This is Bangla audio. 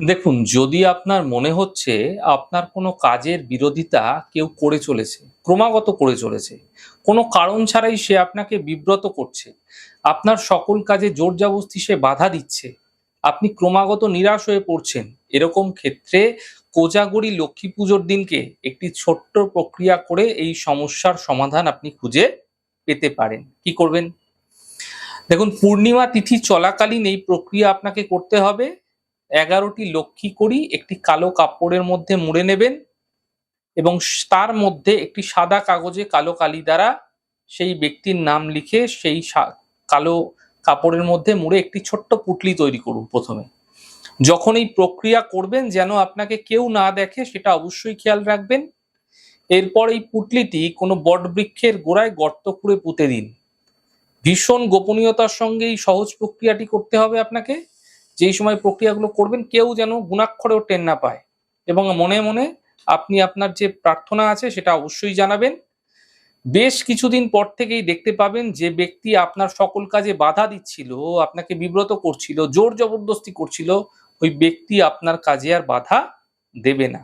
দেখুন, যদি আপনার মনে হচ্ছে আপনার কোনো কাজের বিরোধিতা কেউ করে চলেছে, ক্রমাগত করে চলেছে, কোনো কারণ ছাড়াই সে আপনাকে বিব্রত করছে, আপনার সকল কাজে জোর জবস্তি সে বাধা দিচ্ছে, আপনি ক্রমাগত নিরাশ হয়ে পড়ছেন, এরকম ক্ষেত্রে কোজাগরি লক্ষ্মী পুজোর দিনকে একটি ছোট্ট প্রক্রিয়া করে এই সমস্যার সমাধান আপনি খুঁজে পেতে পারেন। কি করবেন? দেখুন, পূর্ণিমা তিথি চলাকালীন এই প্রক্রিয়া আপনাকে করতে হবে। এগারোটি লক্ষ্মী করি একটি কালো কাপড়ের মধ্যে মুড়ে নেবেন এবং তার মধ্যে একটি সাদা কাগজে কালো কালি দ্বারা সেই ব্যক্তির নাম লিখে সেই কালো কাপড়ের মধ্যে মুড়ে একটি ছোট্ট পুটলি তৈরি করুন প্রথমে। যখন এই প্রক্রিয়া করবেন যেন আপনাকে কেউ না দেখে সেটা অবশ্যই খেয়াল রাখবেন। এরপর এই পুটলিটি কোনো বটবৃক্ষের গোড়ায় গর্ত করে পুঁতে দিন। ভীষণ গোপনীয়তার সঙ্গে এই সহজ প্রক্রিয়াটি করতে হবে আপনাকে। যেই সময় প্রক্রিয়াগুলো করবেন, কেউ যেন গুণাক্ষরেও টেন না পায়। এবং মনে মনে আপনি আপনার যে প্রার্থনা আছে, সেটা অবশ্যই জানাবেন। বেশ কিছুদিন পর থেকেই দেখতে পাবেন যে ব্যক্তি আপনার সকল কাজে বাধা দিচ্ছিল, আপনাকে বিব্রত করছিল, জোর জবরদস্তি করছিল, ওই ব্যক্তি আপনার কাজে আর বাধা দেবে না।